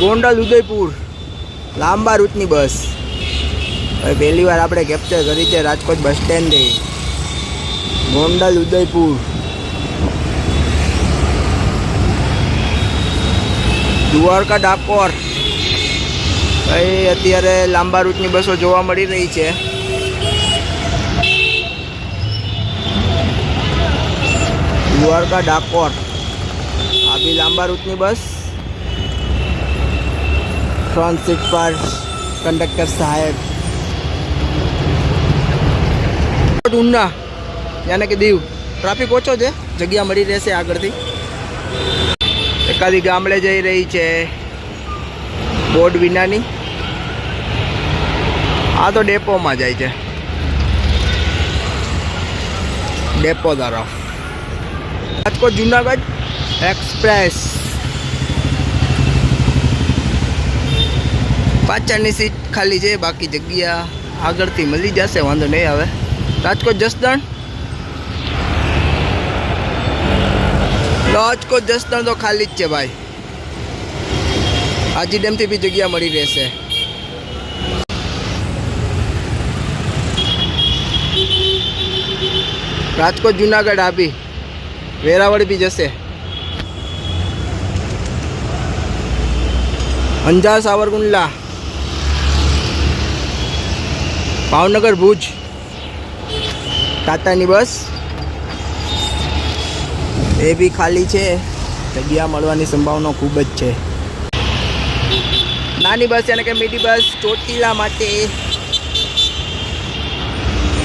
ગોંડલ, ઉદયપુર. લાંબા રૂટની બસ. હવે પહેલી વાર આપણે કેપ્ચર કરી છે રાજકોટ બસ સ્ટેન્ડે. ગોંડલ, ઉદયપુર. દ્વારકા, ડાકોર. ભાઈ, અત્યારે લાંબા રૂટની બસો જોવા મળી રહી છે. દ્વારકા, ડાકોર. આ બી લાંબા રૂટની બસ. ફ્રન્ટ સીટ પર કંડક્ટર સાહેબ ઉના યાને કે દીવ ટ્રાફિક ઓછો છે. જગ્યા મળી રહેશે આગળથી. એકાદી ગામડે જઈ રહી છે. બોર્ડ વિનાની. આ તો ડેપોમાં જાય છે. ડેપો તરફ રાજકોટ જુનાગઢ એક્સપ્રેસ પાછળની સીટ ખાલી છે, બાકી જગ્યા આગળથી મળી જશે, વાંધો નહીં આવે. રાજકોટ જસદણ? રાજકોટ જસદણ તો ખાલી જ છે ભાઈ. હાજી ડેમથી બી જગ્યા મળી રહેશે. રાજકોટ જુનાગઢ આબી વેરાવળ બી જશે. અંજાર સાવરકુંડલા. ભાવનગર ભુજ. ટાટાની બસ. એ બી ખાલી છે. જગ્યા મળવાની સંભાવના ખૂબ જ છે. નાની બસ એટલે કે મીડી બસ ચોટીલા માટે.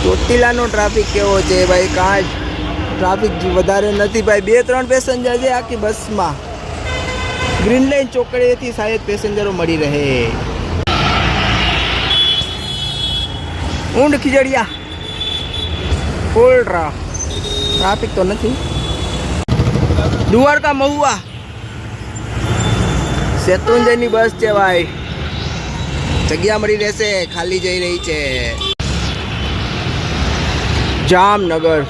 ચોટીલાનો ટ્રાફિક કેવો છે ભાઈ? કાંઈ ટ્રાફિક વધારે નથી ભાઈ. બે, ત્રણ પેસેન્જર છે આખી બસમાં. ગ્રીન લાઇન ચોકડીએથી શાયદ પેસેન્જરો મળી રહે. ઊંડ ખીજડિયા. ફૂલ ટ્રાફિક તો નથી. દ્વારકા મહુવા. શેત્રુંજયની બસ છે ભાઈ. જગ્યા મળી રહેશે, ખાલી જઈ રહી છે. જામનગર.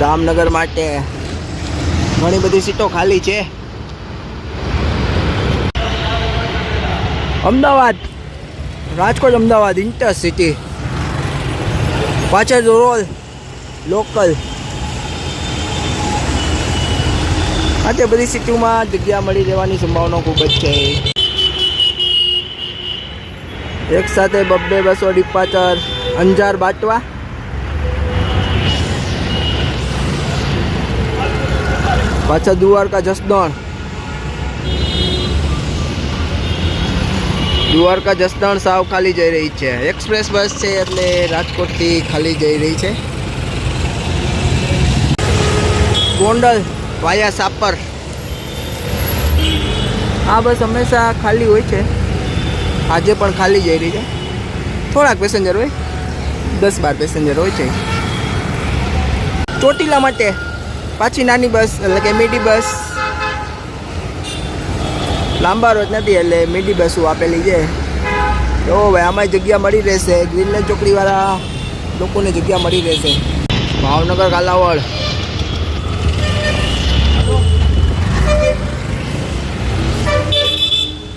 જામનગર માટે ઘણી બધી સીટો ખાલી છે. અમદાવાદ. રાજકોટ, અમદાવાદ ઇન્ટરસિટી પાછળ રોલ લોકલ આ તે બધી સિટીમાં જગ્યા મળી રહેવાની સંભાવના ખૂબ જ છે. એક સાથે બબ્બે, બસો, ડિપાચર, અંજાર, બાટવા. પાછા દ્વારકા, જસદણ. દ્વારકા જસદણ સાવ ખાલી જઈ રહી છે. એક્સપ્રેસ બસ છે એટલે રાજકોટથી ખાલી જઈ રહી છે. ગોંડલ વાયા સાપર. આ બસ હંમેશા ખાલી હોય છે. આજે પણ ખાલી જઈ રહી છે. થોડાક પેસેન્જર હોય. દસ બાર પેસેન્જર હોય છે. ચોટીલા માટે પાછી નાની બસ એટલે કે મીડી બસ લાંબા રોજ નથી, એટલે મીડી બસો આપેલી છે. તો ભાઈ આમાં જગ્યા મળી રહેશે. ગ્રીનલેન્ડ ચોકડીવાળા લોકોને જગ્યા મળી રહેશે. ભાવનગર, કાલાવડ.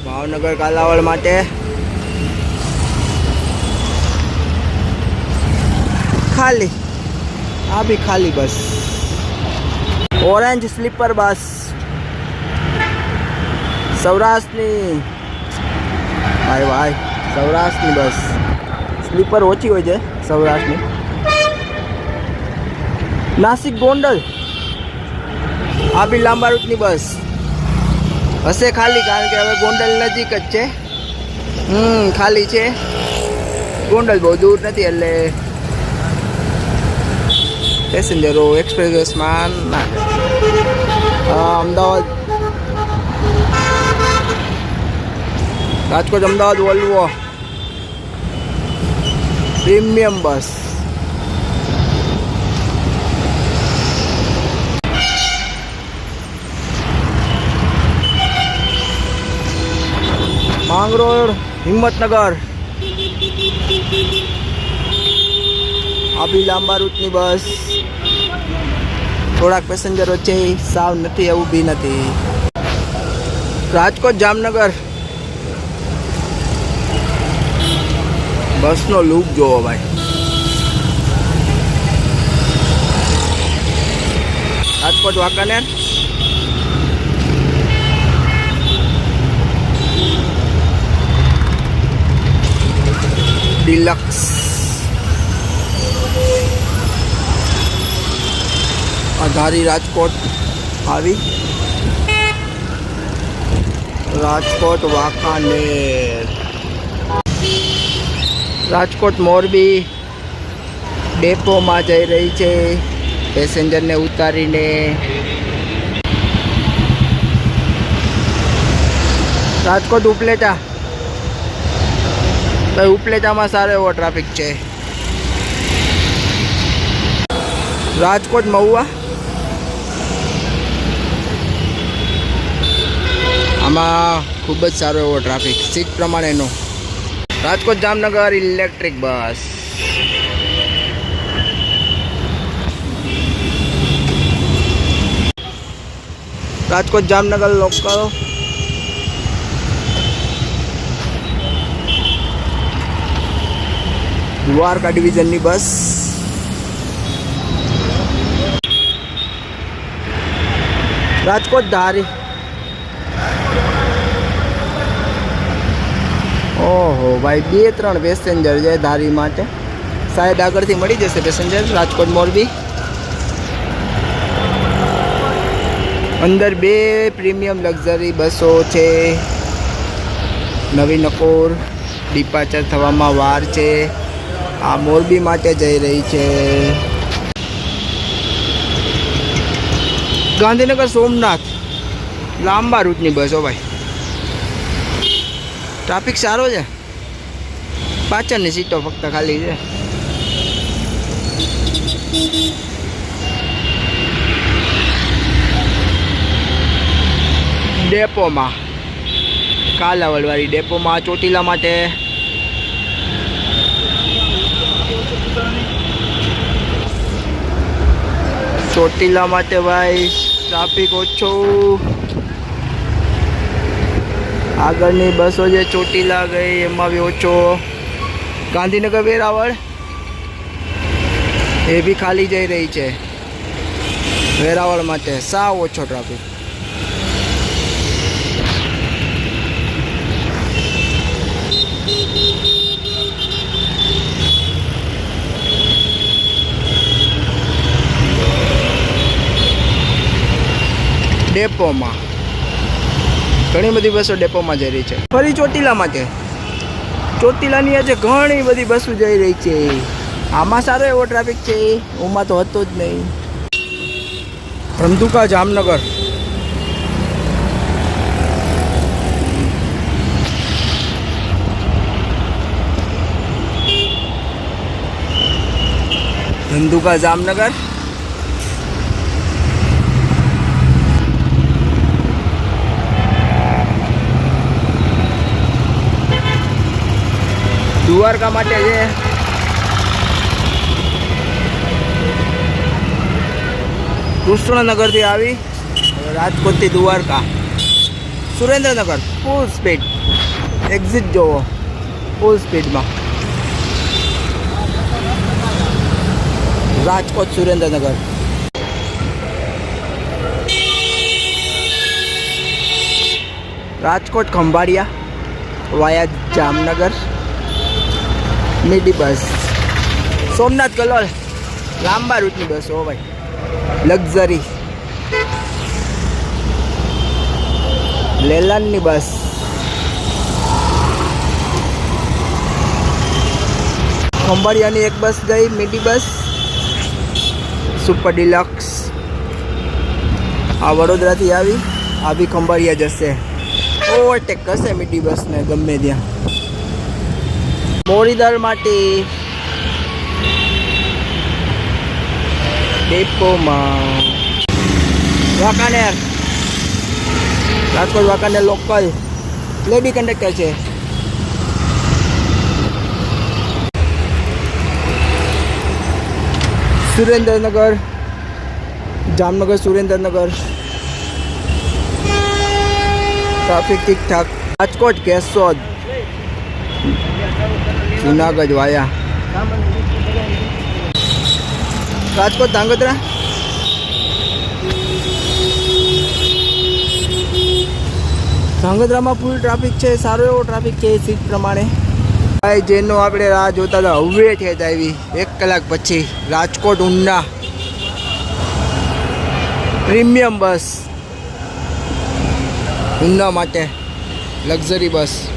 ભાવનગર, કાલાવડ માટે ખાલી. આ બી ખાલી બસ. Orange sleeper bus. સૌરાષ્ટ્રની. ભાઈ ભાઈ, સૌરાષ્ટ્રની બસ. સ્લીપર ઓછી હોય છે સૌરાષ્ટ્રની. નાસિક ગોંડલ. આ બી લાંબા રૂટની બસ. હશે ખાલી, કારણ કે હવે ગોંડલ નજીક જ છે. હમ, ખાલી છે. ગોંડલ બહુ દૂર નથી, એટલે પેસેન્જરો એક્સપ્રેસ બસમાં ના Ahmedabad Rajkot Ahmedabad Volvo. Premium bus. Mangrol Himmatnagar. આપી લાંબા રૂટની બસ. થોડાક પેસેન્જરો છે સાવ નથી, એવું બી નથી. રાજકોટ જામનગર. બસનો લુક જોવો ભાઈ રાજકોટ વાંકાનેર ડિલક્સ અધારી રાજકોટ આવી રાજકોટ વાંકાનેર રાજકોટ મોરબી ડેપોમાં જઈ રહી છે પેસેન્જરને ઉતારીને. રાજકોટ ઉપલેટા. ભાઈ, ઉપલેટામાં સારો એવો ટ્રાફિક છે. રાજકોટ મહુવા. આમાં ખૂબ જ સારો એવો traffic seat પ્રમાણેનો. Rajkot Jamnagar electric bus Rajkot Jamnagar local Dwarka ડિવિઝનની bus Rajkot Dhari ઓહો, ભાઈ, બે ત્રણ પેસેન્જર છે ધારી માટે. સાહેબ, આગળથી મળી જશે પેસેન્જર રાજકોટ, મોરબી. અંદર બે પ્રીમિયમ લક્ઝરી બસો છે. નવી નકોર ડિપાચર થવામાં વાર છે. આ મોરબી માટે જઈ રહી છે. ગાંધીનગર સોમનાથ. લાંબા રૂટની બસો ભાઈ. ટ્રાફિક સારો છે. પાછળની સીટો ફક્ત ખાલી છે. ડેપોમાં. કાલાવડવાળી ડેપોમાં, ચોટીલા માટે. ચોટીલા માટે ભાઈ ટ્રાફિક ઓછો. આગળની બસો જે ચોટીલા ગઈ, એમાં બી ઓછો. ગાંધીનગર વેરાવળ. એ બી ખાલી જઈ રહી છે. વેરાવળ માટે સાવ ઓછો ટ્રાફિક ડેપોમાં. ઘણી બધી બસો ડેપોમાં જઈ રહી છે. ફરી ચોટીલામાં છે. ચોટીલાની આજે ઘણી બધી બસો જઈ રહી છે. આમાં સારો એવો ટ્રાફિક છે. ઓમાં તો હતો જ નહીં. ધંધુકા જામનગર. ધંધુકા જામનગર. દ્વારકા માટે છે. કૃષ્ણનગરથી આવી રાજકોટથી Dwarka. Surendranagar full speed exit જોવો. ફૂલ સ્પીડમાં રાજકોટ, સુરેન્દ્રનગર. રાજકોટ ખંભાળિયા, વાયા જામનગર. મિડી બસ સોમનાથ કલોલ લાંબા રૂટની બસ હો ભાઈ. લક્ઝરી લેલાનની બસ. ખંભાળિયાની એક બસ ગઈ મીડી બસ. સુપર ડિલક્સ આ વડોદરાથી આવી. આવી ખંભાળિયા જશે. ઓવરટેક કરશે મીડી બસને ગમે ત્યાં. મોરીદર માટે. ડેપોમાં. Rajkot, Wankaner local. Lady conductor છે. સુરેન્દ્રનગર. જામનગર, સુરેન્દ્રનગર. ટ્રાફિક ઠીકઠાક. રાજકોટ, કેશોદ. જુનાગઢ વાયા. રાજકોટ, ધાંગધ્રા? ધાંગધ્રામાં ફૂલ ટ્રાફિક છે, સારો એવો ટ્રાફિક છે સીટ પ્રમાણે. ભાઈ, જેનો આપણે રાહ જોતા હતા, હવે ઠેત આવી. એક કલાક પછી, રાજકોટ ઊંડા પ્રીમિયમ બસ. ઊંડા માટે, લક્ઝરી બસ.